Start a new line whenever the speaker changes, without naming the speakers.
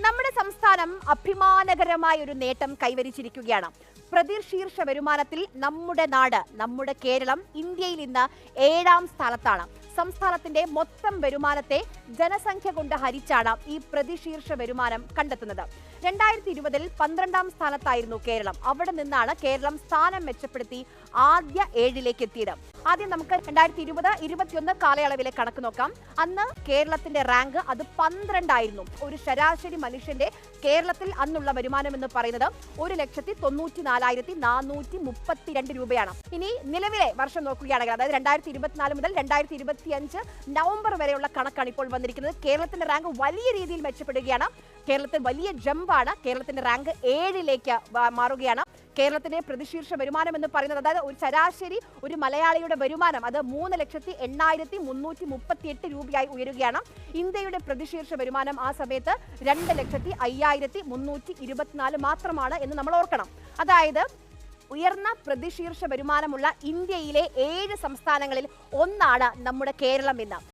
നമ്മുടെ സംസ്ഥാനം അഭിമാനകരമായ ഒരു നേട്ടം കൈവരിച്ചിരിക്കുകയാണ്. പ്രതിശീർഷ വരുമാനത്തിൽ നമ്മുടെ നാട് നമ്മുടെ കേരളം ഇന്ത്യയിൽ ഇന്ന് ഏഴാം സ്ഥാനത്താണ്. സംസ്ഥാനത്തിന്റെ മൊത്തം വരുമാനത്തെ ജനസംഖ്യ കൊണ്ട് ഹരിച്ചാണ് ഈ പ്രതിശീർഷ വരുമാനം കണ്ടെത്തുന്നത്. രണ്ടായിരത്തി ഇരുപതിൽ പന്ത്രണ്ടാം സ്ഥാനത്തായിരുന്നു കേരളം. അവിടെ നിന്നാണ് കേരളം സ്ഥാനം മെച്ചപ്പെടുത്തി ആദ്യ ഏഴിലേക്ക് എത്തിയത്. ആദ്യം നമുക്ക് രണ്ടായിരത്തി ഇരുപത് ഇരുപത്തിയൊന്ന് കാലയളവിലെ കണക്ക് നോക്കാം. അന്ന് കേരളത്തിന്റെ റാങ്ക് അത് പന്ത്രണ്ടായിരുന്നു. ഒരു ശരാശരി മനുഷ്യന്റെ കേരളത്തിൽ അന്നുള്ള വരുമാനം എന്ന് പറയുന്നത് ഒരു ലക്ഷത്തി തൊണ്ണൂറ്റി നാലായിരത്തി നാനൂറ്റി മുപ്പത്തിരണ്ട് രൂപയാണ്. ഇനി നിലവിലെ വർഷം നോക്കുകയാണെങ്കിൽ അതായത് രണ്ടായിരത്തി ഇരുപത്തിനാല് മുതൽ രണ്ടായിരത്തി ഇരുപത്തി അഞ്ച് നവംബർ വരെയുള്ള കണക്കാണ് ഇപ്പോൾ വന്നിരിക്കുന്നത്. കേരളത്തിന്റെ റാങ്ക് വലിയ രീതിയിൽ മെച്ചപ്പെടുകയാണ്. കേരളത്തിൽ വലിയ ജമ്പാണ് കേരളത്തിന്റെ റാങ്ക് ഏഴിലേക്ക് മാറുകയാണ്. കേരളത്തിന്റെ പ്രതിശീർഷ വരുമാനം എന്ന് പറയുന്നത് അതായത് ഒരു ശരാശരി ഒരു മലയാളിയുടെ വരുമാനം അത് മൂന്ന് ലക്ഷത്തി എണ്ണായിരത്തി മുന്നൂറ്റി മുപ്പത്തി എട്ട് രൂപയായി ഉയരുകയാണ്. ഇന്ത്യയുടെ പ്രതിശീർഷ വരുമാനം ആ സമയത്ത് രണ്ട് ലക്ഷത്തി അയ്യായിരത്തി മുന്നൂറ്റി ഇരുപത്തിനാല് മാത്രമാണ് എന്ന് നമ്മൾ ഓർക്കണം. അതായത് ഉയർന്ന പ്രതിശീർഷ വരുമാനമുള്ള ഇന്ത്യയിലെ ഏഴ് സംസ്ഥാനങ്ങളിൽ ഒന്നാണ് നമ്മുടെ കേരളം ഇന്ന്.